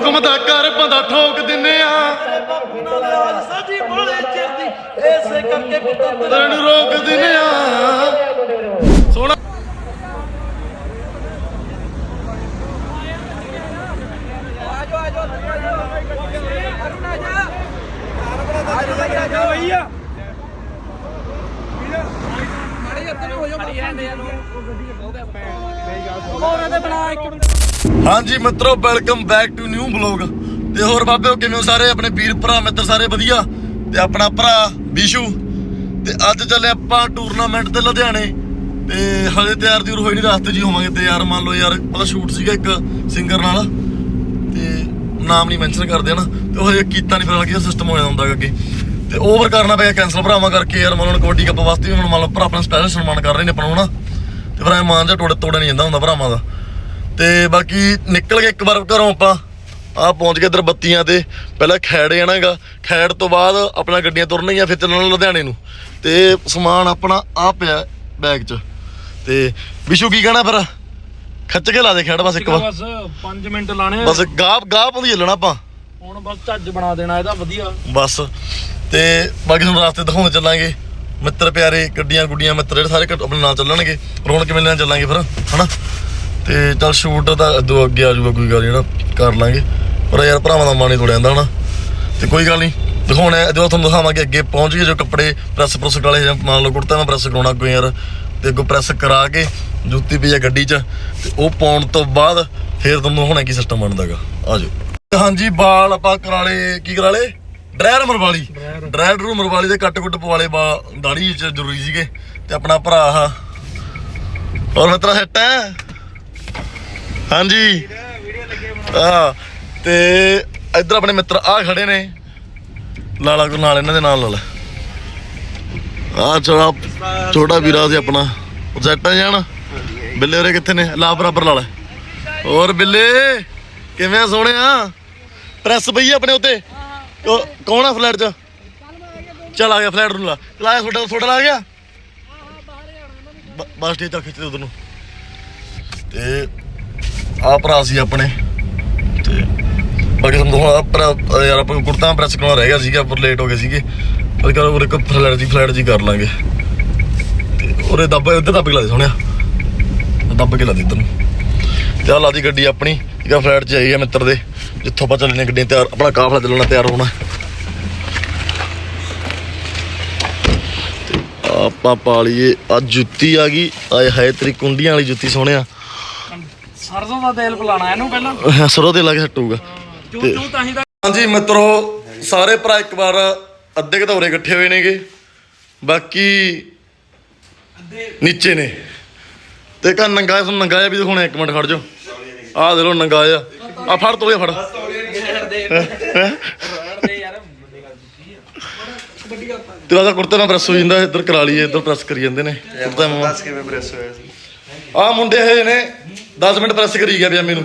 ਹੁਕਮ ਦਾ ਕਰ ਬੰਦਾ ਠੋਕ ਦਿੰਨੇ ਆ। ਸਾਡੀ ਬੋਲੇ ਚਿਰਦੀ ਐਸੇ ਕਰਕੇ ਪੁੱਤਰ ਤੈਨੂੰ ਰੋਕ ਦਿੰਨੇ ਆ। ਸੋਹਣਾ ਹਾਂਜੀ ਮਿੱਤਰੋ welcome back to new blog ਤੇ ਹੋਰ ਬਾਬਿਓ, ਕਿਵੇਂ ਹੋ ਸਾਰੇ? ਆਪਣੇ ਵੀਰ ਭਰਾ, ਮਿੱਤਰ ਸਾਰੇ ਵਧੀਆ? ਤੇ ਆਪਣਾ ਭਰਾ, ਬਿਸ਼ੂ। ਤੇ ਅੱਜ ਚੱਲੇ ਆਪਾਂ ਟੂਰਨਾਮੈਂਟ ਤੇ ਲੁਧਿਆਣੇ। ਤੇ ਹਜੇ ਤਿਆਰ ਤਿਉਰ ਹੋਈ ਨਹੀਂ, ਰਸਤੇ 'ਚ ਹੋਵਾਂਗੇ। ਤੇ ਯਾਰ, ਮੰਨ ਲਓ ਯਾਰ ਪਤਾ ਸ਼ੂਟ ਸੀਗਾ ਇੱਕ ਸਿੰਗਰ ਨਾਲ। ਤੇ ਨਾਮ ਨਹੀਂ ਮੈਂਸ਼ਨ ਕਰਦੇ ਹਨਾ। ਤੇ ਉਹ ਹਜੇ ਕੀਤਾ ਨਹੀਂ ਫਿਰ ਕੀ ਸਿਸਟਮ ਹੋ ਜਾਂਦਾ ਹੁੰਦਾ ਅੱਗੇ। ਤੇ ਓਵਰ ਕਰਨਾ ਪਿਆ ਕੈਨਸਲ ਭਰਾਵਾਂ ਕਰਕੇ। ਯਾਰ, ਮੰਨ ਲਓ ਕਬੱਡੀ ਕੱਪ ਵਾਸਤੇ ਹੁਣ ਮੰਨ ਲਓ ਭਰਾ ਆਪਣਾ ਸਪੈਸ਼ਲ ਸਨਮਾਨ ਕਰ ਰਹੇ ਨੇ ਆਪਾਂ ਨੂੰ, ਹਨਾ। ਤੇ ਫਿਰ ਐ ਮਾਨ ਜਾ ਟੋੜੇ ਤੋੜੇ ਨਹੀਂ ਜਾਂਦਾ ਹੁੰਦਾ ਭਰਾਵਾਂ ਦਾ। ਤੇ ਬਾਕੀ ਨਿਕਲ ਗਏ ਇੱਕ ਵਾਰ ਘਰੋਂ ਆਪਾਂ। ਆ ਪਹੁੰਚ ਗਏ ਇਧਰ ਬੱਤੀਆਂ ਤੇ। ਪਹਿਲਾਂ ਖੈੜ ਜਾਣਾਗਾ ਖੈੜ ਤੋਂ ਬਾਅਦ ਆਪਣਾ ਗੱਡੀਆਂ ਤੁਰਨਗੀਆਂ ਫਿਰ ਚੱਲਣਾ ਲੁਧਿਆਣੇ ਨੂੰ। ਤੇ ਸਮਾਨ ਆਪਣਾ ਆ ਪਿਆ ਬੈਗ 'ਚ। ਤੇ ਵਿਸ਼ੂ ਕੀ ਕਹਿਣਾ ਫਿਰ? ਖੱਚ ਕੇ ਲਾ ਦੇ ਖੈੜ ਬਸ ਇੱਕ ਵਾਰ। ਬਸ 5 ਮਿੰਟ ਲਾਣੇ। ਬਸ ਗਾਪ ਗਾਪ ਹੁੰਦੀ ਚੱਲਣਾ ਆਪਾਂ। ਹੁਣ ਬਸ ਝੱਜ ਬਣਾ ਦੇਣਾ ਇਹਦਾ ਵਧੀਆ। ਬਸ। ਤੇ ਬਾਕੀ ਤੁਹਾਨੂੰ ਰਾਸਤੇ ਦਿਖਾਉਂਦੇ ਚੱਲਾਂਗੇ। ਮਿੱਤਰ ਪਿਆਰੇ ਗੱਡੀਆਂ ਗੁੱਡੀਆਂ ਮਿੱਤਰ ਜਿਹੜੇ ਸਾਰੇ ਆਪਣੇ ਨਾਲ ਚੱਲਣਗੇ। ਰੌਣਕ ਮੇਲੇ ਨਾਲ ਚੱਲਾਂਗੇ ਫਿਰ ਹਨਾ? ਤੇ ਚੱਲ ਸ਼ੂਟ ਦੋ ਅੱਗੇ ਆ ਜਾਊਗਾ ਕੋਈ ਗੱਲ ਨੀ ਜਿਹੜਾ ਕਰ ਲਾਂਗੇ। ਪਰ ਯਾਰ ਭਰਾਵਾਂ ਦਾ ਹੀ ਤੋੜਿਆ ਜਾਂਦਾ ਹਨਾ। ਤੇ ਕੋਈ ਗੱਲ ਨਹੀਂ ਦਿਖਾਉਣਾ ਜਦੋਂ ਤੁਹਾਨੂੰ ਦਿਖਾਵਾਂਗੇ ਅੱਗੇ ਪਹੁੰਚ ਗਏ ਜੋ ਕੱਪੜੇ ਪ੍ਰੈਸ ਪ੍ਰੈਸ ਵਾਲੇ ਜਾਂ ਮੰਨ ਲਓ ਕੁੜਤਾ ਮੈਂ ਪ੍ਰੈਸ ਕਰਾਉਣਾ ਕੋਈ ਯਾਰ ਤੇ ਅੱਗੋਂ ਪ੍ਰੈਸ ਕਰਾ ਕੇ ਜੁੱਤੀ ਪਈ ਆ ਗੱਡੀ 'ਚ ਤੇ ਉਹ ਪਾਉਣ ਤੋਂ ਬਾਅਦ ਫੇਰ ਤੁਹਾਨੂੰ ਹੋਣਾ ਕੀ ਸਿਸਟਮ ਬਣਦਾਗਾ ਆ ਜਾਓ। ਹਾਂਜੀ ਬਾਲ ਆਪਾਂ ਕਰਾਲੇ ਕੀ ਕਰਾਲੇ ਡਰਾਇਰ ਮਰਵਾਲੀ ਡਰਾਇਰ ਰੂ ਮਰਵਾਲੀ ਦੇ ਕੱਟ ਕੁੱਟ ਪਵਾਲੇ ਬਾ ਦਾੜੀ 'ਚ ਜ਼ਰੂਰੀ ਸੀਗੇ ਤੇ ਆਪਣਾ ਭਰਾ ਆ ਹੋਰ ਮਿੱਤਰਾ ਸੈੱਟ ਹੈ? ਹਾਂਜੀ। ਆ ਤੇ ਇੱਧਰ ਆਪਣੇ ਮਿੱਤਰ ਆ ਖੜੇ ਨੇ। ਲਾਲਾ ਕੋ ਨਾਲ ਇਹਨਾਂ ਦੇ ਨਾਲ ਲਾਲਾ ਆ ਛੋਟਾ ਛੋਟਾ ਵੀਰਾ ਸੀ ਆਪਣਾ। ਪ੍ਰੋਜੈਕਟਾਂ ਜਾਣ। ਬਿੱਲੇ ਉਰੇ ਕਿੱਥੇ ਨੇ? ਲਾ ਬਰਾਬਰ ਲਾ ਹੋਰ ਬਿੱਲੇ, ਕਿਵੇਂ ਸੋਹਣਿਆ ਪ੍ਰੈਸ ਪਈ ਆ ਆਪਣੇ ਉੱਤੇ। ਕੌਣ ਆ ਫਲੈਟ 'ਚ? ਚੱਲ ਆ ਗਿਆ ਫਲੈਟ ਨੂੰ ਲਾ। ਲਾਇਆ ਤੁਹਾਡਾ ਤੁਹਾਡਾ ਲਾ ਗਿਆ। ਬ- ਬਸ ਠੀਕ ਚੱਲ ਖਿੱਚ ਉਧਰ ਨੂੰ। ਤੇ ਆ ਭਰਾ ਸੀ ਆਪਣੇ। ਤੇ ਬਾਕੀ ਤੁਹਾਨੂੰ ਹੁਣ ਪਰ ਯਾਰ ਆਪਾਂ ਕੁੜਤਾ ਪ੍ਰੈਸ ਕਰਾਉਣਾ ਰਹਿ ਗਿਆ ਸੀਗਾ, ਪਰ ਲੇਟ ਹੋ ਗਏ ਸੀਗੇ। ਪਰ ਕਰ ਉਹ ਇੱਕ ਫਲੈਟ ਦੀ ਫਲੈਟ ਜੀ ਕਰ ਲਾਂਗੇ। ਤੇ ਉਹਰੇ ਦੱਬ ਉੱਧਰ ਦੱਬ ਕੇ ਲਾ ਦੇ ਸੋਹਣਿਆ। ਦੱਬ ਕੇ ਲਾ ਦੇ ਇੱਧਰ ਨੂੰ। ਤੇ ਆਹ ਲਾ ਦੀ ਗੱਡੀ ਆਪਣੀ ਠੀਕ ਫਲੈਟ 'ਚ ਆਈ ਆ ਮਿੱਤਰ ਦੇ। ਜਿੱਥੋਂ ਆਪਾਂ ਚੱਲਣੇ ਗੱਡੀਆਂ ਤਿਆਰ, ਆਪਣਾ ਕਾਫਲਾ ਚੱਲਣਾ ਤਿਆਰ ਹੋਣਾ। ਆਪਾਂ ਪਾ ਲਈਏ ਆ ਜੁੱਤੀ ਆ ਗਈ। ਆਏ ਹਾਏ, ਤੇਰੀ ਕੁੰਡੀਆਂ ਵਾਲੀ ਜੁੱਤੀ ਸੋਹਣਿਆ। ਸਰਸੋਂ ਦਾ ਤੇਲ ਪਿਲਾਣਾ ਇਹਨੂੰ ਪਹਿਲਾਂ। ਸਰੋਂ ਤੇ ਲਾ ਕੇ ਹਟੂਗਾ ਚੂ ਚੂ ਤਾਂ ਹੀ ਤਾਂ ਹਾਂਜੀ ਮਿੱਤਰੋ ਸਾਰੇ ਭਰਾ ਇੱਕ ਵਾਰ ਅੱਧੇ ਕੁ ਤਾਂ ਉਰੇ ਇਕੱਠੇ ਹੋਏ ਨੇਗੇ। ਬਾਕੀ ਨੀਚੇ ਨੇ। ਤੇ ਕਾ ਨੰਗਾ ਤੁਹਾਨੂੰ ਨੰਗਾ ਜਿਹਾ ਵੀ ਦਿਖਾਉਣਾ ਇੱਕ ਮਿੰਟ ਖੜ ਜਾਓ। ਆਹ ਦੇ ਲੋ ਨੰਗਾ ਜਿਹਾ। ਆ ਫੜ ਤੋਲੇ ਫੜ। ਤੇਰਾ ਤਾਂ ਕੁੜਤਾ ਨਾਲ ਪ੍ਰੈਸ ਹੋ ਜਾਂਦਾ ਇੱਧਰ ਕਰਾ ਲਈਏ ਇੱਧਰ ਪ੍ਰੈਸ ਕਰੀ ਜਾਂਦੇ ਨੇ। ਕੁੜਤਾ ਮਾਮਾ ਕਿਵੇਂ ਪ੍ਰੈਸ ਹੋਇਆ ਸੀ? ਆ ਮੁੰਡੇ ਇਹ ਨੇ 10 ਮਿੰਟ ਪ੍ਰੈਸ ਕਰੀ ਗਿਆ ਪਜਾਮੇ ਨੂੰ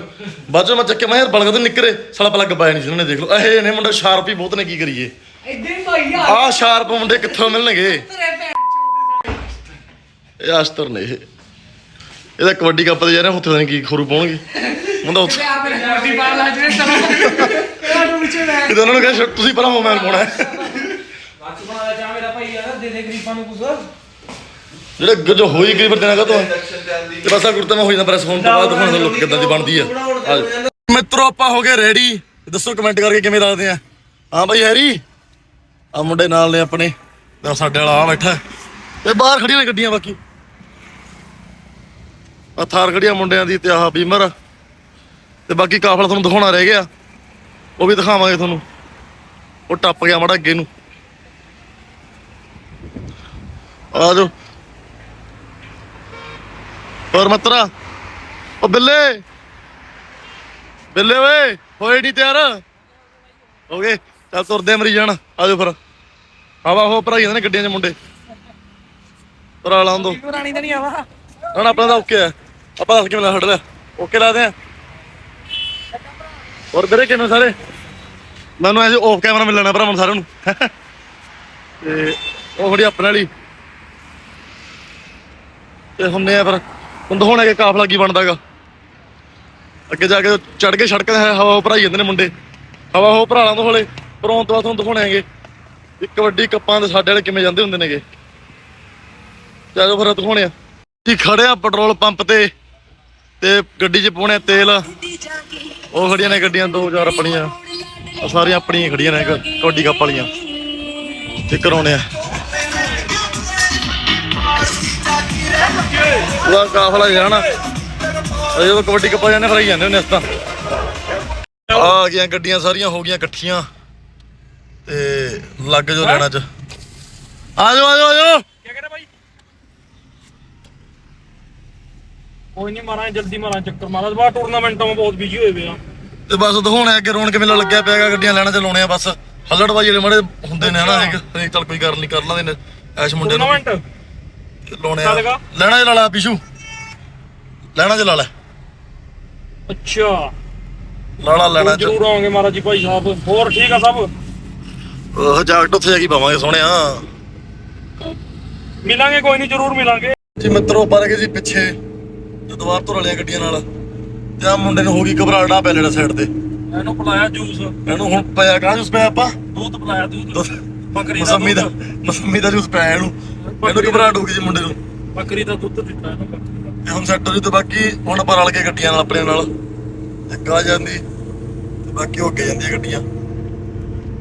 ਬਾਅਦ ਚੋਂ ਮੈਂ ਚੱਕੇ ਮੈਂ ਯਾਰ ਬਲਗ ਤੋਂ ਨਿਕਰੇ ਸਾਲਾ ਪਲੱਗ ਪਾਇਆ ਨਹੀਂ ਸੀ ਉਹਨੇ ਦੇਖ ਲਓ। ਇਹ ਨੇ ਮੁੰਡੇ ਸ਼ਾਰਪ ਹੀ ਬਹੁਤ ਨੇ ਕੀ ਕਰੀਏ? ਆ ਸ਼ਾਰਪ ਮੁੰਡੇ ਕਿੱਥੋਂ ਮਿਲਣਗੇ? ਇਹ ਆਸਤਰ ਨੇ ਇਹ। ਇਹਦਾ ਕਬੱਡੀ ਕੱਪ ਦੇ ਯਾਰ ਉੱਥੇ ਤਾਂ ਕੀ ਖਰੂ ਪਾਉਣਗੇ। ਮੁੰਡਾ ਉੱਥੇ ਇਹ ਉਹਨਾਂ ਨੂੰ ਕਹੇ ਤੁਸੀਂ ਪਰਾਂ ਹੋ? ਮੈਂ ਪਾਉਣਾ ਹੈ। ਜਿਹੜੇ ਅੱਗੇ ਜੋ ਹੋਈ ਗਈ ਫਿਰ ਦੇਣਾ ਕਾ ਤੇ ਬਸ ਆ ਕੁੜਤਾ ਮੈਂ ਹੋਈ ਨਾ ਪ੍ਰੈਸ ਹੋਣ ਤੋਂ ਬਾਅਦ ਹੁਣ ਲੁੱਕ ਕਿੱਦਾਂ ਦੀ ਬਣਦੀ ਆ। ਆ ਜਾਓ। ਮਿੱਤਰੋ ਆਪਾਂ ਹੋ ਗਏ ਰੈਡੀ ਦੱਸੋ ਕਮੈਂਟ ਕਰਕੇ ਕਿਵੇਂ ਲੱਗਦੇ ਆ? ਹਾਂ ਬਾਈ ਹੈਰੀ? ਆ ਮੁੰਡੇ ਨਾਲ ਨੇ ਆਪਣੇ। ਤੇ ਸਾਡੇ ਵਾਲਾ ਆ ਬੈਠਾ। ਤੇ ਬਾਹਰ ਖੜੀਆਂ ਨੇ ਗੱਡੀਆਂ ਬਾਕੀ। ਆ ਥਾਰ ਖੜੀਆਂ ਮੁੰਡਿਆਂ ਦੀ ਤੇ ਆਹ ਬੀਮਰ। ਤੇ ਬਾਕੀ ਕਾਫਲਾ ਤੁਹਾਨੂੰ ਦਿਖਾਉਣਾ ਰਹਿ ਗਿਆ। ਉਹ ਵੀ ਦਿਖਾਵਾਂਗੇ ਤੁਹਾਨੂੰ। ਉਹ ਟੱਪ ਗਿਆ ਮੜਾ ਅੱਗੇ ਨੂੰ। ਆ ਜਾਓ। ਹੋਰ ਮਤਰਾ, ਉਹ ਬਿੱਲੇ। ਬਿੱਲੇ ਓਏ ਹੋਏ ਨਹੀਂ ਤਿਆਰ। ਹੋ ਗਏ, ਚੱਲ ਤੁਰਦੇ ਆ ਮਰੀ ਜਾਣ, ਆ ਫਿਰ। ਆਵਾ, ਉਹ ਭਰਾਈ ਜਾਂਦੇ ਨੇ ਗੱਡੀਆਂ 'ਚ ਮੁੰਡੇ। ਭਰਾ ਲਾਉਂ ਦੋ। ਰਾਣੀ ਤਾਂ ਨਹੀਂ ਆਵਾ ਨਾ, ਆਪਣਾ ਤਾਂ ਓਕੇ ਆ। ਆਪਾਂ ਦੱਸ ਕੇ ਲਾ ਹਟ ਲਿਆ ਓਕੇ ਲਾਦੇ ਆ। ਹੋਰ ਵੀਰੇ, ਕਿਵੇਂ ਸਾਰੇ? ਮੈਨੂੰ ਐਸੇ ਆਫ ਕੈਮਰਾ ਮਿਲਣਾ ਭਰਾ, ਮਨ ਸਾਰਿਆਂ ਨੂੰ। ਤੇ ਉਹ ਥੋੜੀ ਆਪਣੇ ਵਾਲੀ। ਤੇ ਹੁੰਨੇ ਆ ਫਿਰ। ਹੁਣ ਦਿਖਾਉਣਾ ਕਿ ਕਾਫਲਾ ਕੀ ਬਣਦਾਗਾ? ਅੱਗੇ ਜਾ ਕੇ ਚੜ ਕੇ ਸੜਕ ਤੇ ਹਵਾ ਭਰਾਈ ਜਾਂਦੇ ਨੇ ਮੁੰਡੇ। ਹਵਾ ਹੋ ਭਰਾ ਲਾਂ ਤੋਂ ਹਲੇ ਪਰੋਂ ਤੋਂ ਬਾਅਦ ਤੁਹਾਨੂੰ ਦਿਖਾਉਣੇ ਹੈਗੇ ਵੀ ਕਬੱਡੀ ਕੱਪਾਂ ਦੇ ਸਾਡੇ ਵਾਲੇ ਕਿਵੇਂ ਜਾਂਦੇ ਹੁੰਦੇ ਨੇਗੇ। ਚਲੋ ਫਿਰ ਦਿਖਾਉਣੇ ਆ। ਜੀ ਖੜੇ ਆ ਪੈਟਰੋਲ ਪੰਪ ਤੇ ਤੇ ਗੱਡੀ 'ਚ ਪਾਉਣੇ ਤੇਲ। ਉਹ ਖੜੀਆਂ ਨੇ ਗੱਡੀਆਂ, ਦੋ ਚਾਰ ਆਪਣੀਆਂ। ਆ ਸਾਰੀਆਂ ਆਪਣੀਆਂ ਖੜੀਆਂ ਨੇ ਕਬੱਡੀ ਕੱਪ ਵਾਲੀਆਂ। ਤੇ ਕਰਾਉਣੇ ਆ। ਉਹਦਾ ਕਾਫਲਾ ਜਾਣਾ ਜਦੋਂ ਕਬੱਡੀ ਕੱਪਾਂ ਜਾਂਦੇ ਫਿਰ ਆਈ ਜਾਂਦੇ ਹੁੰਦੇ ਇਸ ਤਾਂ ਆ ਗਈਆਂ ਗੱਡੀਆਂ ਸਾਰੀਆਂ ਹੋ ਗਈਆਂ ਇਕੱਠੀਆਂ। ਤੇ ਲੱਗ ਜੋ ਲੈਣਾ ਚ। ਆ ਜਾਓ ਆ ਜਾਓ ਆ ਜਾਓ। ਕੀ ਕਹਿੰਦਾ ਭਾਈ ਕੋਈ ਨਹੀਂ ਮਾਰਾਂ ਜਲਦੀ ਮਾਰਾਂ ਚੱਕਰ। ਮਾਰਾਂ ਬਾਹਰ ਟੂਰਨਾਮੈਂਟਾਂ ਵਿੱਚ ਬਹੁਤ ਬਿਜ਼ੀ ਹੋਏ ਵੇ ਆ। ਤੇ ਬਸ ਦਿਖਾਉਣਾ ਅੱਗੇ ਰੌਣਕ ਮੇਲਾ ਲੱਗਿਆ ਪਿਆਗਾ ਗੱਡੀਆਂ ਲੈਣਾ ਚ ਲਾਉਣੇ ਆ ਬਸ। ਹੱਲੜਬਾਜੀ ਵਾਲੇ ਮੜੇ ਹੁੰਦੇ ਨੇ ਹਨਾ ਇੱਕ ਚੱਲ ਕੋਈ ਗੱਲ ਨਹੀਂ ਕਰ ਲਾਂਦੇ ਨੇ ਐਸ਼ ਮੁੰਡੇ ਨੂੰ। ਟੂਰਨਾਮੈਂਟ ਆ। ਚੱਲੇਗਾ? ਲੈਣਾ ਚ ਲਾ ਪਿਸ਼ੂ ਲੈਣਾ ਚ ਲਾ ਅੱਛਾ। ਲਾਲਾ ਲੈਣਾ ਚ ਜਰੂਰ ਆਵਾਂਗੇ ਮਹਾਰਾਜ ਜੀ ਭਾਈ ਸਾਹਿਬ। ਹੋਰ ਠੀਕ ਆ ਸਭ? ਉਹ ਜਾਕਟ ਉੱਥੇ ਜਾ ਕੇ ਪਾਵਾਂਗੇ ਸੋਹਣਿਆ। ਮਿਲਾਂਗੇ ਕੋਈ ਨਹੀਂ ਜਰੂਰ ਮਿਲਾਂਗੇ। ਜੀ ਮਿੱਤਰੋ ਪਰ ਗਏ ਜੀ ਪਿੱਛੇ ਤੇ ਦੁਬਾਰ ਤੋਂ ਰਲੀਆਂ ਗੱਡੀਆਂ ਨਾਲ ਤੇ ਆ ਮੁੰਡੇ ਨੂੰ ਹੋ ਗਈ ਘਬਰਾਹਟ ਆ ਪੈਲੇਟ ਸਾਈਡ ਤੇ। ਇਹਨੂੰ ਪਿਲਾਇਆ ਜੂਸ। ਇਹਨੂੰ ਹੁਣ ਪਿਆ ਕਾਹ ਜੂਸ ਪਿਆ ਆਪਾਂ? ਦੁੱਧ ਪਿਲਾਇਆ ਦੁੱਧ ਦੁੱਧ। ਬੱਕਰੀ ਦਾ ਮਸੰਮੀ ਦਾ ਦੁੱਧ। ਮਸੰਮੀ ਦਾ ਜੂਸ ਪਿਆ ਇਹਨੂੰ। ਇਹਨੂੰ ਘਬਰਾਹਟ ਹੋ ਗਈ ਜੀ ਮੁੰਡੇ ਨੂੰ। ਬੱਕਰੀ ਦਾ ਦੁੱਧ ਦਿੱਤਾ ਇਹਨੂੰ ਬੱਕਰੀ ਦਾ। ਤੇ ਹੁਣ ਸੈੱਟ ਹੋ ਜੀ ਤੇ ਬਾਕੀ ਹੁਣ ਆਪਾਂ ਰਲ ਕੇ ਗੱਡੀਆਂ ਨਾਲ ਆਪਣੇ ਨਾਲ। ਇੱਕ ਆ ਜਾਂਦੀ ਤੇ ਬਾਕੀ ਹੋ ਕੇ ਜਾਂਦੀਆਂ ਗੱਡੀਆਂ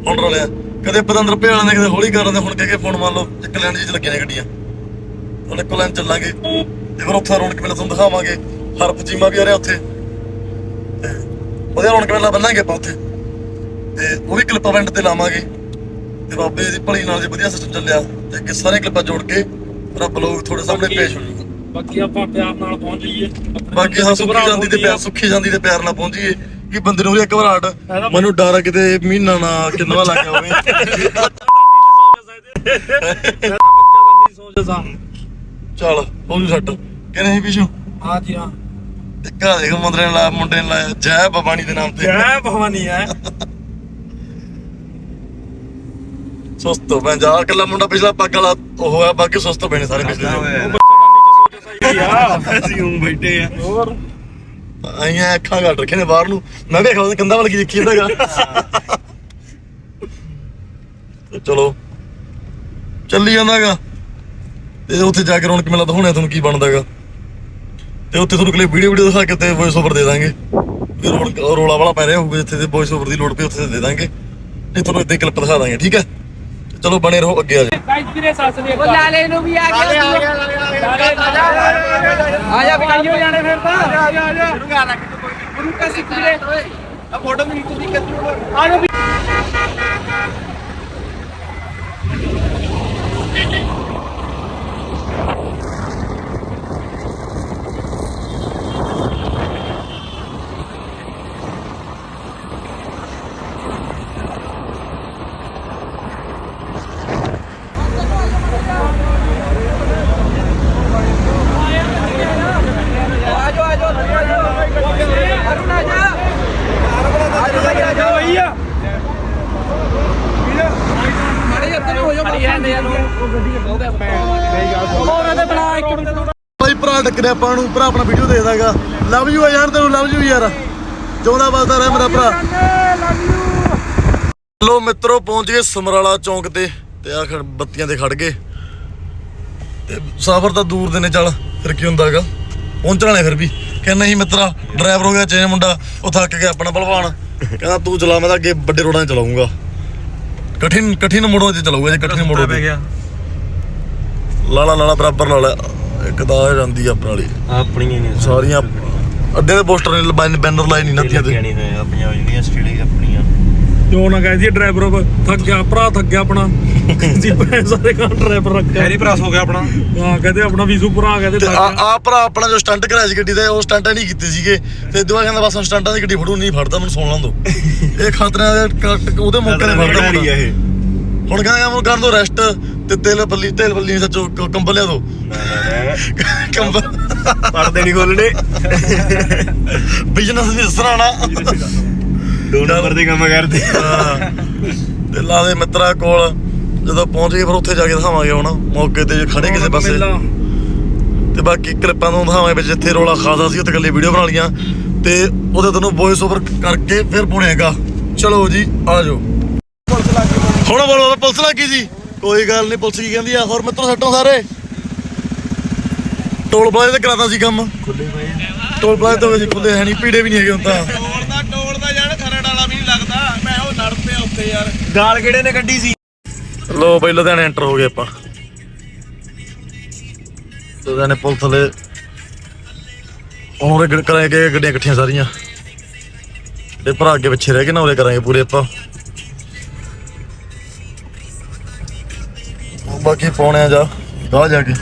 ਹੁਣ ਰਲਿਆ। ਕਦੇ ਪਤੰਦਰ ਭੇੜ ਨੇ ਕਦੇ ਹੌਲੀ ਕਰ ਲੈਂਦੇ ਹੁਣ ਕਹਿ ਕੇ ਫੋਨ ਮੰਨ ਲਓ ਇੱਕ ਲਾਈਨ ਜੀ ਚ ਲੱਗੀਆਂ ਨੇ ਗੱਡੀਆਂ ਹੁਣ ਇੱਕ ਲਾਈਨ ਚੱਲਾਂਗੇ। ਤੇ ਫਿਰ ਉੱਥੇ ਰੌਣਕ ਮੇਲਾ ਤੁਹਾਨੂੰ ਦਿਖਾਵਾਂਗੇ। ਹਰਫ ਚੀਮਾ ਵੀ ਆ ਰਿਹਾ ਉੱਥੇ। ਤੇ ਉਹਦੇ ਰੌਣਕ ਮੇਲਾ ਬੰਨਾਂਗੇ ਆਪਾਂ ਉੱਥੇ। ਤੇ ਉਹ ਵੀ ਕਲਿੱਪ ਇਵੈਂਟ ਤੇ ਲਾਵਾਂਗੇ। ਤੇ ਬਾਬੇ ਦੀ ਭਲੀ ਨਾਲ ਜੇ ਵਧੀਆ ਸਿਸਟਮ ਚੱਲਿਆ ਤੇ ਅੱਗੇ ਸਾਰੇ ਕਲਿੱਪਾਂ ਜੋੜ ਕੇ ਫਿਰ ਬਲੌਗ ਤੁਹਾਡੇ ਸਾਹਮਣੇ ਪੇਸ਼ ਹੋ ਜਾਊਗਾ। ਬਾਕੀ ਆਪਾਂ ਪਿਆਰ ਨਾਲ ਪਹੁੰਚ ਜਾਈਏ। ਬਾਕੀ ਹਾਂ ਸੁੱਖੀ ਜਾਂਦੀ ਤੇ ਪਿਆਰ। ਸੁੱਖੀ ਜਾਂਦੀ ਤੇ ਪਿਆਰ ਨਾਲ ਪਹੁੰਚੀਏ। ਕਿ ਬੰਦੇ ਨੂੰ ਇੱਕ ਘਬਰਾਹਟ ਮੈਨੂੰ ਡਰ ਆ ਕਿਤੇ ਮਹੀਨਾ ਨਾ ਕਿੰਨਵਾ ਲੱਗ ਗਿਆ ਹੋਵੇ। ਚੱਲ ਹੋ ਜੂ ਸੱਟ। ਕਿ ਨਹੀਂ ਪਿਛੂ? ਹਾਂ। ਜੀ ਹਾਂ ਟਿੱਕਾ ਦੇਖ ਮੁੰਡਰੇ ਨੇ ਲਾਇਆ ਮੁੰਡੇ ਨੇ ਲਾਇਆ ਜੈ ਭਵਾਨੀ ਦੇ ਨਾਮ ਤੇ। ਜੈ ਭਵਾਨੀ ਹੈ? ਸੁਸਤ ਮੈਂ ਜਾ ਕੱਲਾ ਮੁੰਡਾ ਪਿਛਲਾ ਪੱਗ ਵਾਲਾ ਉਹ ਹੋਇਆ ਬਾਕੀ ਸੁਸਤ ਨੇ ਸਾਰੇ ਪਿਛਲੇ ਉਹ ਬੱਚਾ ਤਾਂ ਨੀਚੇ ਸੋਚ ਸਾ ਹੀ ਆ। ਅਸੀਂ ਉਂ ਬੈਠੇ ਆ। ਹੋਰ? ਆਈਆਂ ਅੱਖਾਂ ਘੱਟ ਰੱਖੇ ਨੇ ਬਾਹਰ ਨੂੰ। ਮੈਂ ਵੇਖ ਉਹਦੇ ਕੰਧਾਂ ਵੱਲ ਕੀ ਦੇਖੀ ਜਾਂਦਾਗਾ ਚਲੋ ਚੱਲੀ ਜਾਂਦਾਗਾ ਤੇ ਉੱਥੇ ਜਾ ਕੇ ਰੌਣਕ ਮੇਲਾ ਦਿਖਾਉਣਾ ਤੁਹਾਨੂੰ ਕੀ ਬਣਦਾਗਾ ਤੇ ਉੱਥੇ ਤੁਹਾਨੂੰ ਕਲੇ ਵੀਡੀਓ ਵੀਡੀਓ ਦਿਖਾ ਕੇ ਤੇ ਵੌਇਸ ਓਵਰ ਦੇ ਦਾਂਗੇ। ਵੀ ਰੌਣਕ ਰੋਲਾ ਵਾਲਾ ਪੈ ਰਿਹਾ ਹੋਊਗਾ ਜਿੱਥੇ ਤੇ ਵੌਇਸ ਓਵਰ ਦੀ ਲੋੜ ਪਈ ਉੱਥੇ ਦੇ ਦਾਂਗੇ। ਨਹੀਂ ਤੁਹਾਨੂੰ ਇੱਦਾਂ ਕਲਿੱਪ ਦਿਖਾ ਦਾਂਗੇ ਠੀਕ ਹੈ? ਚਲੋ ਬਣੇ ਰਹੋ ਅੱਗੇ ਆ ਜਾਓ ਗਾਇਸ ਵੀਰੇ ਸੱਸ ਨੇ ਉਹ ਲਾਲੇ ਨੂੰ ਵੀ ਆ ਗਿਆ। ਆ ਜਾ ਬਕਾਈਓ ਜਾਣੇ ਫਿਰ ਤਾਂ। ਆ ਜਾ ਆ ਜਾ। ਗੁਰੂ ਕਾ ਸਿੱਖ ਵੀਰੇ। ਆਜੋ ਆਜੋ ਅਰੁਣ ਆਜਾ ਆਜਾ ਭਈਆ ਮਾੜੇ ਇੱਧਰ ਨੂੰ ਹੋ ਜਾਓ ਮਾੜੀ ਜਾਂਦੇ ਯਾਰ ਹੋਰ ਇਹਦੇ ਬਣਾ ਇੱਕ ਮਿੰਟ ਟੱਕਰਿਆ ਆਪਾਂ ਨੂੰ ਭਰਾ ਆਪਣਾ ਵੀਡੀਓ ਦੇਖਦਾਗਾ ਲਵ ਯੂ ਆ ਯਾਰ ਤੈਨੂੰ ਲਵ ਯੂ ਯਾਰ। ਜਿਉਂਦਾ ਵੱਸਦਾ ਰਹਿ ਮੇਰਾ ਭਰਾ। ਲੋ ਮਿੱਤਰੋ ਪਹੁੰਚ ਗਏ ਸਮਰਾਲਾ ਚੌਂਕ ਤੇ ਤੇ ਆ ਖੜ ਬੱਤੀਆਂ ਤੇ ਖੜ ਗਏ। ਤੇ ਸਫ਼ਰ ਤਾਂ ਦੂਰ ਦੇ ਨੇ ਚੱਲ ਫਿਰ ਕੀ ਹੁੰਦਾਗਾ? ਪਹੁੰਚਣਾ ਨੇ ਫਿਰ ਵੀ। ਕਹਿੰਦਾ ਨਹੀਂ ਮਿੱਤਰਾ ਡਰਾਈਵਰ ਹੋ ਗਿਆ ਚੇਂਜ ਮੁੰਡਾ ਉਹ ਥੱਕ ਗਿਆ ਆਪਣਾ ਭਲਵਾਨ ਕਹਿੰਦਾ ਤੂੰ ਚਲਾ ਮੈਂ ਤਾਂ ਅੱਗੇ ਵੱਡੇ ਰੋਡਾਂ 'ਤੇ ਚਲਾਉਂਗਾ ਕਠਿਨ ਕਠਿਨ ਮੋੜਾਂ 'ਤੇ ਚਲਾਉਂਗਾ ਜੇ ਕਠਿਨ ਮੋੜਾਂ ਤੇ। ਲਾਲਾ ਲਾਲਾ ਬਰਾਬਰ ਲਾਲਾ। ਇੱਕ ਤਾਂ ਆ ਜਾਂਦੀ ਆ ਆਪਣੇ ਵਾਲੀ। ਆਪਣੀਆਂ ਨੇ ਸਾਰੀਆਂ ਅੱਡੇ ਦੇ ਪੋਸਟਰ ਨੇ ਬੈਨ- ਬੈਨਰ ਲਾਏ ਨਹੀਂ ਨਦੀਆਂ ਤੇ। ਨਹੀਂ ਹੋਏ ਆਪਣੀਆਂ ਯੂਨੀਵਰਸਿਟੀ ਲਈ ਆਪਣੀਆਂ। ਜੋ ਨਾ ਕਹਿ ਦਈਏ ਡਰਾਈਵਰ ਥੱਕ ਗਿਆ ਭਰਾ ਥੱਕ ਗਿਆ ਆਪਣਾ। ਜੀ ਪੈਸੇ ਸਾਰੇ ਕਾਂ ਡਰਾਈਵਰ ਰੱਖਿਆ ਹੈਰੀ ਪ੍ਰਾਸ ਹੋ ਗਿਆ ਆਪਣਾ। ਹਾਂ ਕਹਿੰਦੇ ਆਪਣਾ ਵੀਜ਼ੂ ਭਰਾ ਕਹਿੰਦੇ ਤੇ ਥੱਕ ਆ ਗਿਆ। ਆ ਭਰਾ ਆਪਣਾ ਜੋ ਸਟੰਟ ਕਰਾਇਆ ਸੀ ਗੱਡੀ ਦੇ ਉਹ ਸਟੰਟ ਨਹੀਂ ਕੀਤੇ ਸੀਗੇ। ਤੇ ਦੁਆ ਕਹਿੰਦਾ ਬਸ ਹੁਣ ਸਟੰਟਾਂ ਦੀ ਗੱਡੀ ਫੜੂ ਨਹੀਂ ਫੜਦਾ ਮੈਨੂੰ ਸੁਣ ਲਾਂ ਦੋ ਇਹ ਖਤਰਿਆਂ ਦੇ ਕ- ਉਹਦੇ ਮੌਕੇ ਨੇ ਫੜਦਾ ਮੁੰਡਾ। ਹੁਣ ਕਹਿੰਦਾ ਮੈਨੂੰ ਕਰ ਦੋ ਰੈਸਟ। ਤੇ ਤੇਲ ਬੱਲੀ ਤੇਲ ਬੱਲੀ ਸੱਚੋ ਕ- ਕੰਬਲ ਲਿਆ ਦੋ। ਕੰਬਲ। ਪਰਦੇ ਨਹੀਂ ਖੋਲਣੇ। ਬਿਜ਼ਨਸ ਨਹੀਂ ਸਰਾਣਾ। ਦੋ ਨੰਬਰ ਦੇ ਕੰਮ ਕਰਦੇ। ਤੇ ਲਾ ਦੇ ਮਿੱਤਰਾ ਕੋਲ। ਜਦੋਂ ਪਹੁੰਚ ਗਏ ਫਿਰ ਉੱਥੇ ਜਾ ਕੇ ਦਿਖਾਵਾਂਗੇ ਹੁਣ। ਮੌਕੇ ਤੇ ਜੇ ਖੜੇ ਕਿਸੇ ਪਾਸੇ। ਤੇ ਬਾਕੀ ਕਲਿੱਪਾਂ ਤੋਂ ਦਿਖਾਵਾਂਗੇ ਵੀ ਜਿੱਥੇ ਰੋਲਾ ਖਾਸਾ ਸੀ ਉੱਥੇ ਇਕੱਲੇ ਵੀਡੀਓ ਬਣਾ ਲੀਆਂ ਤੇ ਉਹਦੇ ਤੁਹਾਨੂੰ ਵੌਇਸ ਓਵਰ ਕਰਕੇ ਫਿਰ ਪੁਣੇਗਾ। ਚਲੋ ਜੀ ਆ ਜਾਓ। ਹੁਣ ਬੋਲੋ ਪੁਲਿਸ ਲੱਗੀ ਜੀ ਕੋਈ ਗੱਲ ਨਹੀਂ ਪੁਲਿਸ ਕੀ ਕਹਿੰਦੀ ਆ? ਹੋਰ ਮਿੱਤਰੋ ਸੱਟੋ ਸਾਰੇ। ਟੋਲ ਪਲਾਜ਼ੇ ਤੇ ਕਰਾਤਾ ਸੀ ਕੰਮ। ਖੁੱਲੇ ਪਏ ਟੋਲ ਪਲਾਜ਼ੇ ਤੋਂ ਅਸੀਂ ਖੁੱਲੇ ਹੈ ਨਹੀਂ ਪੀੜੇ ਵੀ ਨਹੀਂ ਹੈਗੇ ਹੁਣ ਤਾਂ। ਟੋਲ ਦਾ ਟੋਲ ਦਾ ਯਾਰ ਖਰੜ ਵਾਲਾ ਵੀ ਨਹੀਂ ਲੱਗਦਾ। ਮੈਂ ਉਹ ਲੜ ਪਿਆ ਉੱਤੇ ਯਾਰ। ਗਾਲ ਕਿਹੜੇ ਨੇ ਕੱਢੀ ਸੀ? ਲੋ ਬਈ ਲੁਧਿਆਣੇ ਐਂਟਰ ਹੋ ਗਏ ਆਪਾਂ। ਲੁਧਿਆਣੇ ਪੁਲਿਸ ਥਲੇ ਉਹਰੇ ਗੱਡ ਕਰਾਂਗੇ ਕਿ ਗੱਡੀਆਂ ਇਕੱਠੀਆਂ ਸਾਰੀਆਂ। ਤੇ ਭਰਾ ਅੱਗੇ ਪਿੱਛੇ ਰਹਿ ਕੇ ਨਾ ਕਰਾਂਗੇ ਪੂਰੇ ਆਪਾਂ। ਬਾਕੀ ਪਾਉਣੇ ਆ ਜਾ ਗਾਹ ਜਾ ਕੇ।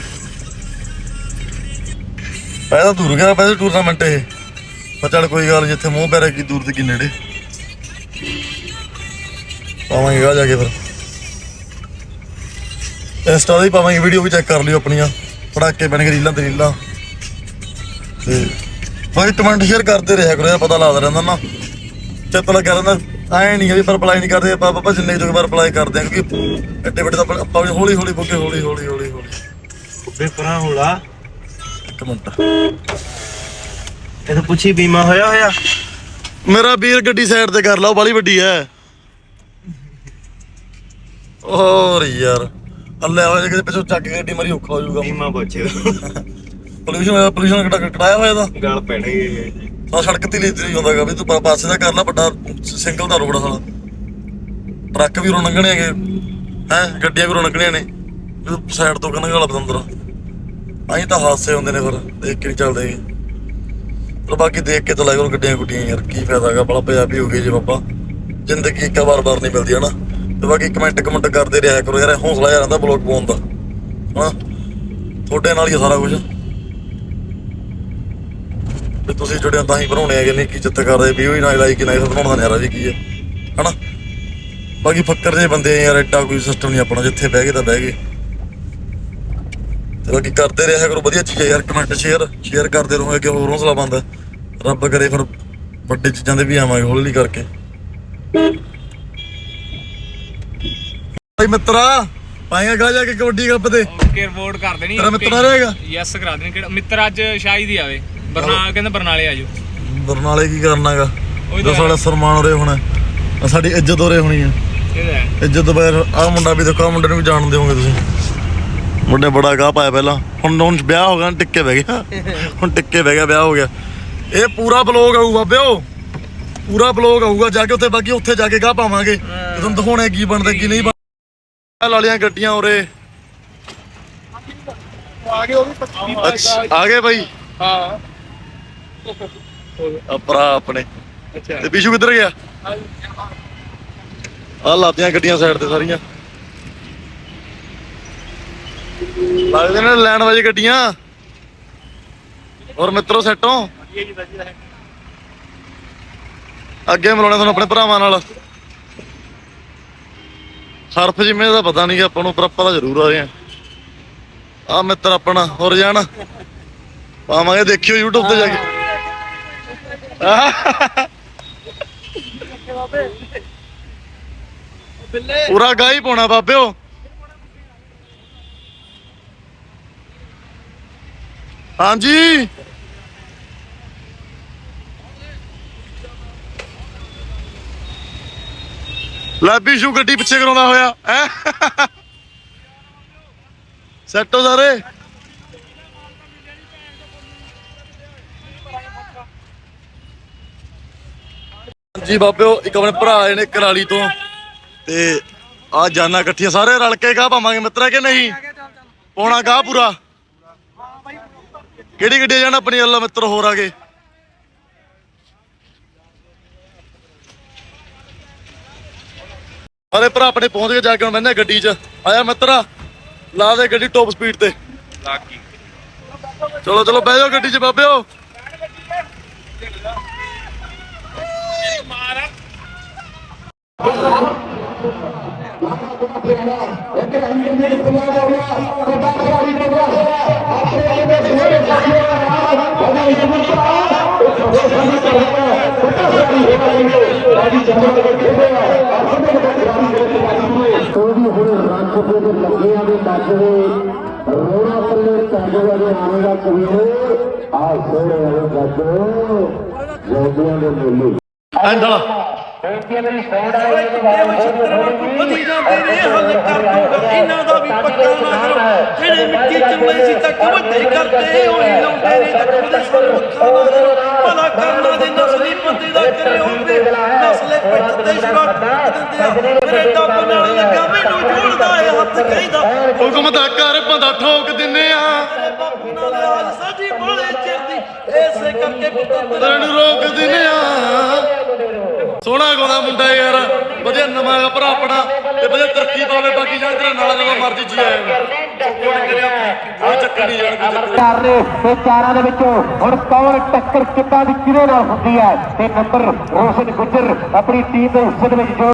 ਪਹਿਲਾਂ ਦੂਰ ਗਿਆ ਪਹਿਲੇ ਟੂਰਨਾਮੈਂਟ ਇਹ। ਪਰ ਚੱਲ ਕੋਈ ਗੱਲ ਨੀ, ਜਿੱਥੇ ਮੂੰਹ ਪੈਰੇ ਕੀ ਦੂਰ ਤੇ ਕੀ ਨੇੜੇ ਪਾਵਾਂਗੇ ਗਾਹ ਜਾ ਕੇ ਫਿਰ। ਇੰਸਟਾ ਤੇ ਪਾਵਾਂਗੇ ਵੀਡੀਓ ਵੀ ਚੈੱਕ ਕਰ ਲਿਓ ਆਪਣੀਆਂ। ਪੜਾਕੇ ਬਣ ਕੇ ਰੀਲਾਂ ਤੇ ਰੀਲਾਂ। ਤੇ ਬਾਕੀ ਕਮੈਂਟ ਸ਼ੇਅਰ ਕਰਦੇ ਰਿਹਾ ਕਰੋ ਪਤਾ ਲੱਗਦਾ ਰਹਿੰਦਾ ਨਾ। ਚਿੱਤ ਲੱਗਿਆ ਰਹਿੰਦਾ। ਐ ਨਹੀਂ ਹੈ ਵੀ ਪਰ ਅਪਲਾਈ ਨਹੀਂ ਕਰਦੇ ਆਪਾਂ ਆਪਾਂ ਜਿੰਨੇ ਜੋ ਵਾਰ ਅਪਲਾਈ ਕਰਦੇ ਆ ਕਿਉਂਕਿ ਐਡੇ ਵੱਡੇ ਤਾਂ ਆਪਾਂ ਹੌਲੀ ਹੌਲੀ ਬੁੱਕੇ ਹੌਲੀ ਹੌਲੀ ਹੌਲੀ ਹੌਲੀ। ਉੱਬੇ ਪਰਾਂ ਹੋਲਾ। ਇੱਕ ਮਿੰਟ। ਇਹ ਤਾਂ ਪੁੱਛੀ ਬੀਮਾ ਹੋਇਆ ਹੋਇਆ? ਮੇਰਾ ਵੀਰ ਗੱਡੀ ਸਾਈਡ ਤੇ ਕਰ ਲਾ ਬਾਲੀ ਵੱਡੀ ਐ। ਹੋਰ ਯਾਰ ਅੱਲੇ ਹੋਏ ਕਿਤੇ ਪਿੱਛੋਂ ਚੱਕ ਕੇ ਗੱਡੀ ਮਾਰੀ ਔਖਾ ਹੋ ਜਾਊਗਾ। ਬੀਮਾ ਪੁੱਛ ਪੋਲੂਸ਼ਨ ਪੋਲੂਸ਼ਨ ਕਟਾਇਆ ਹੋਇਆ ਦਾ ਗਾਲ ਪੈਣਗੇ ਆ ਸੜਕ ਤੇ ਲਈ ਨਹੀਂ ਹੁੰਦਾਗਾ ਵੀ ਤੂੰ ਪਾ- ਪਾਸੇ ਦਾ ਕਰ ਲੈ ਵੱਡਾ ਸਿੰਗਲ ਦਾ ਰੋਡ ਆ ਸਾਲਾ। ਟਰੱਕ ਵੀ ਰੋ ਲੰਘਣੇ ਹੈਗੇ। ਹੈ, ਗੱਡੀਆਂ ਵੀ ਰੋ ਲੰਘਣੀਆਂ ਨੇ। ਸਾਈਡ ਤੋਂ ਕਨਾਂ ਗਾਲਾ ਬਦੰਦਰਾ ਆਈ ਤਾਂ ਹਾਦਸੇ ਹੁੰਦੇ ਨੇ ਫਿਰ, ਦੇਖ ਕੇ ਨਹੀਂ ਚੱਲਦੇ ਹੈਗੇ। ਪਰ ਬਾਕੀ ਦੇਖ ਕੇ ਤਾਂ ਲੈ ਗੱਡੀਆਂ ਗੁੱਡੀਆਂ ਯਾਰ, ਕੀ ਫਾਇਦਾ ਹੈਗਾ, ਬੜਾ ਪੰਜਾਬੀ ਹੋ ਗਏ ਜੇ ਬਾਬਾ। ਜ਼ਿੰਦਗੀ ਇੱਕ ਵਾਰ ਵਾਰ ਨਹੀਂ ਮਿਲਦੀ, ਹਨਾ? ਤੇ ਬਾਕੀ ਕਮੈਂਟ ਕਮੈਂਟ ਕਰਦੇ ਰਿਹਾ ਕਰੋ ਯਾਰ ਹੌਸਲਾ ਯਾਰ ਰਹਿੰਦਾ ਬਲੌਗ ਪਾਉਣ ਦਾ। ਹਨਾ? ਤੁਹਾਡੇ ਨਾਲ ਹੀ ਆ ਸਾਰਾ ਕੁਝ। ਵੀ ਤੁਸੀਂ ਜੁੜਿਆ ਤਾਂ ਹੀ ਬਣਾਉਣੇ ਹੈਗੇ ਨਹੀਂ ਕੀ ਚਿੱਤ ਕਰਦੇ ਵੀ ਉਹ ਹੀ ਨਾ ਲਾਈਕ ਨਾ ਫਿਰ ਬਣਾਉਣ ਦਾ ਨਿਆਰਾ ਵੀ ਕੀ ਹੈ? ਹਨਾ? ਬਾਕੀ ਫੱਕਰ ਜੇ ਬੰਦੇ ਆ ਯਾਰ ਐਡਾ ਕੋਈ ਸਿਸਟਮ ਨਹੀਂ ਆਪਣਾ ਜਿੱਥੇ ਬਹਿ ਗਏ ਤਾਂ ਬਹਿ ਗਏ। ਤੇ ਬਾਕੀ ਕਰਦੇ ਰਿਹਾ ਕਰੋ ਵਧੀਆ ਚੀਜ਼ਾਂ ਯਾਰ ਕਮੈਂਟ ਸ਼ੇਅਰ ਸ਼ੇਅਰ ਕਰਦੇ ਰਹੋ ਅੱਗੇ ਹੋਰ ਹੌਸਲਾ ਬੰਦਾ ਰੱਬ ਕਰੇ ਫਿਰ ਵੱਡੇ ਚੀਜ਼ਾਂ ਦੇ ਵੀ ਆਵਾਂਗੇ ਹੌਲੀ ਹੌਲੀ ਕਰਕੇ। ਭਾਈ ਮਿੱਤਰਾ ਪਾਏਗਾ ਗਾ ਜਾ ਕੇ ਕਬੱਡੀ ਕੱਪ ਤੇ? ਓਕੇ ਰਿਪੋਰਟ ਕਰ ਦੇਣੀ ਤੇਰਾ ਮਿੱਤਰ ਆ ਰਹੇਗਾ ਯੈਸ ਕਰਾ ਦੇਣੀ ਕਿਹੜਾ ਮਿੱਤਰ ਅੱਜ ਸ਼ਾਇਦ ਹੀ ਆਵੇ। ਬਰਨਾਲ ਕਹਿੰਦਾ ਬਰਨਾਲੇ ਆਜੋ ਬਰਨਾਲੇ ਕੀ ਕਰਨਾਗਾ ਉਹੀ ਜੋ ਸਾਡਾ ਸਨਮਾਨ ਉਰੇ ਹੋਣਾ। ਸਾਡੀ ਇੱਜ਼ਤ ਉਰੇ ਹੋਣੀ ਹੈ। ਇੱਜ਼ਤ ਬਗੈਰ ਆਹ ਮੁੰਡਾ ਵੀ ਦੇਖੋ ਆਹ ਮੁੰਡੇ ਨੂੰ ਵੀ ਜਾਣਦੇ ਹੋਗੇ ਤੁਸੀਂ। ਮੁੰਡੇ ਬੜਾ ਗਾਹ ਪਾਇਆ ਪਹਿਲਾਂ। ਹੁਣ ਹੁਣ ਵਿਆਹ ਹੋ ਗਿਆ ਟਿੱਕੇ ਬਹਿ ਗਿਆ। ਹੁਣ ਟਿੱਕੇ ਬਹਿ ਗਿਆ ਵਿਆਹ ਹੋ ਗਿਆ। ਇਹ ਪੂਰਾ ਬਲੌਗ ਆਊ ਬਾਬਿਓ। ਪੂਰਾ ਬਲੌਗ ਆਊਗਾ। ਜਾ ਕੇ ਉੱਥੇ ਬਾਕੀ ਉੱਥੇ ਜਾ ਕੇ ਗਾਹ ਪਾਵਾਂਗੇ। ਤੇ ਤੁਹਾਨੂੰ ਦਿਖਾਉਣਾ ਕੀ ਬਣਦਾ ਕੀ ਨਹੀਂ ਬਣਦਾ। ਲਾਲੀਆਂ ਗੱਡੀਆਂ ਉਰੇ। ਆ ਗਏ ਉਹ ਵੀ ਅੱਛਾ ਆ ਗਏ ਬਾਈ। ਹਾਂ। ਆ ਭਰਾ ਆਪਣੇ। ਅੱਛਾ। ਤੇ ਬਿਸ਼ੂ ਕਿੱਧਰ ਗਿਆ? ਆ ਲਾਤੀਆਂ ਗੱਡੀਆਂ ਸਾਈਡ ਤੇ ਸਾਰੀਆਂ। ਲੱਗਦੇ ਨੇ ਲੈਣ ਵਾਲੀ ਗੱਡੀਆਂ। ਹੋਰ ਮਿੱਤਰੋ ਸੈਟੋਂ? ਅੱਗੇ ਮਿਲਾਉਣੇ ਤੁਹਾਨੂੰ ਆਪਣੇ ਭਰਾਵਾਂ ਨਾਲ। ਸਰਫ ਜਿਵੇਂ ਦਾ ਪਤਾ ਨਹੀਂ ਆਪਾਂ ਨੂੰ ਪਰ ਆਪਾਂ ਤਾਂ ਜ਼ਰੂਰ ਆਏ ਆ। ਆ ਮਿੱਤਰ ਆਪਣਾ ਹੋਰ ਜਾਣ। ਪਾਵਾਂਗੇ ਦੇਖਿਓ YouTube ਤੇ ਜਾ ਕੇ। ਪੂਰਾ ਗਾਹ ਪਾਉਣਾ ਬਾਬਿਓ। ਹਾਂਜੀ। ਲੈਬੀ ਸ਼ੂ ਗੱਡੀ ਪਿੱਛੇ ਕਰਾਉਂਦਾ ਹੋਇਆ, ਹੈ? ਸੈੱਟ ਹੋ ਸਾਰੇ। ਜੀ ਬਾਬਿਓ ਇੱਕ ਆਪਣੇ ਭਰਾ ਆਏ ਨੇ ਕਰਾਲੀ ਤੋਂ। ਤੇ ਆ ਜਾਨਾ ਇਕੱਠੀਆਂ ਸਾਰੇ ਰਲ ਕੇ ਗਾਹ ਪਾਵਾਂਗੇ ਮਿੱਤਰਾ ਕਿ ਨਹੀਂ? ਪੌਣਾ ਗਾਹ ਪੂਰਾ? ਕਿਹੜੀ ਗੱਡੀ ਜਾਣਾ ਆਪਣੀ ਅੱਲਾ ਮਿੱਤਰ ਹੋਰ ਆਗੇ ਅਰੇ ਭਰਾ ਆਪਣੇ ਪਹੁੰਚ ਕੇ ਜਾ ਕੇ ਹੁਣ ਮੈਨੇ ਗੱਡੀ 'ਚ। ਆਇਆ ਮਿੱਤਰਾ ਲਾ ਦੇ ਗੱਡੀ ਟੌਪ ਸਪੀਡ ਤੇ। ਚਲੋ ਚਲੋ ਬਹਿ ਜਾਓ ਗੱਡੀ 'ਚ ਬਾਬਿਓ। ਉਹਦੀ ਹੁਣ ਰੱਖ ਦੇ ਤੇ ਲੱਗਿਆਂ ਦੇ ਦੱਸ ਦੇ ਰੋਣਾ ਪੱਲੇ ਟੰਗ ਵਗੇ ਆਵੇਗਾ ਕੋਈ ਆ ਸੋਹਣੇ ਵਾਲੇ ਗੱਜੋ ਜੋਗੀਆਂ ਦੇ ਮੇਲੇ ਐਂਡ ਵਾਲਾ ਬੇਨਤੀ ਹੈ ਮੇਰੀ ਸੌਂਡ ਆਈ ਹੈ ਬਾਬੂ ਵਧੀ ਜਾਂਦੇ ਨੇ ਹੱਲ ਕਰ ਦੂੰਗਾ ਇਹਨਾਂ ਦਾ ਵੀ ਪੱਕਾ ਨਾ ਕਰੋ ਜਿਹੜੇ ਮਿੱਟੀ ਚੁੰਮੇ ਸੀ ਤੱਕ ਵੱਡੇ ਕਰਦੇ ਹੋਏ ਲਾਉਂਦੇ ਨੇ ਤੱਕ ਉਹਦੇ ਸਾਨੂੰ ਅੱਖਾਂ ਨਾ ਕਰੋ ਭਲਾ ਕਰਨਾ ਦੇ ਨਸਲੀ ਬੰਦੇ ਦਾ ਕਰੇ ਹੋਵੇ ਨਸਲੇ ਪਿੱਟ ਤੇ ਸ਼ਰਾਬ ਦਿੰਦੇ ਆ। ਮੇਰੇ ਡੱਬ ਨਾਲ ਲੱਗਾ ਮੈਨੂੰ ਝੋਲਦਾ ਏ ਹੱਥ ਕਹਿੰਦਾ ਹੁਕਮ ਦਾ ਕਰ ਬੰਦਾ ਠੋਕ ਦਿੰਨੇ ਆ। ਬਾਪੂ ਨਾਲ ਆਜ ਸਾਜੀ ਬੋਲੇ ਚਿਰਦੀ ਐਸੇ ਕਰਕੇ ਪੁੱਤਰ ਰੋਕ ਦਿੰਨੇ ਆ। ਸੋਹਣਾ ਗਾਉਂਦਾ ਮੁੰਡਾ ਯਾਰ। ਵਧੀਆ ਨਵਾਂ ਭਰਾ ਆਪਣਾ ਤੇ ਵਧੀਆ ਤਰੱਕੀ ਪਾਵੇ ਬਾਕੀ ਜਾਂ ਤੇਰਾ ਨਾਲ ਜਦੋਂ ਮਰਜ਼ੀ ਜੀ ਆਏਗਾ ਸਪੋਰਟ ਕਰਿਆ ਆ ਚੱਕਰ ਨਹੀਂ ਯਾਰ ਕੋਈ ਚੱਕਰ। ਤੇ ਚਾਰਾਂ ਦੇ ਵਿੱਚੋਂ ਹੁਣ ਕੌਣ ਟੱਕਰ ਕਿੱਦਾਂ ਦੀ ਕਿਹਦੇ ਨਾਲ ਹੁੰਦੀ ਹੈ? ਤੇ ਨੰਬਰ ਰੋਸ਼ਨ ਗੁੱਜਰ ਆਪਣੀ ਟੀਮ ਦੇ ਹਿੱਸੇ ਦੇ ਵਿੱਚ ਜੋ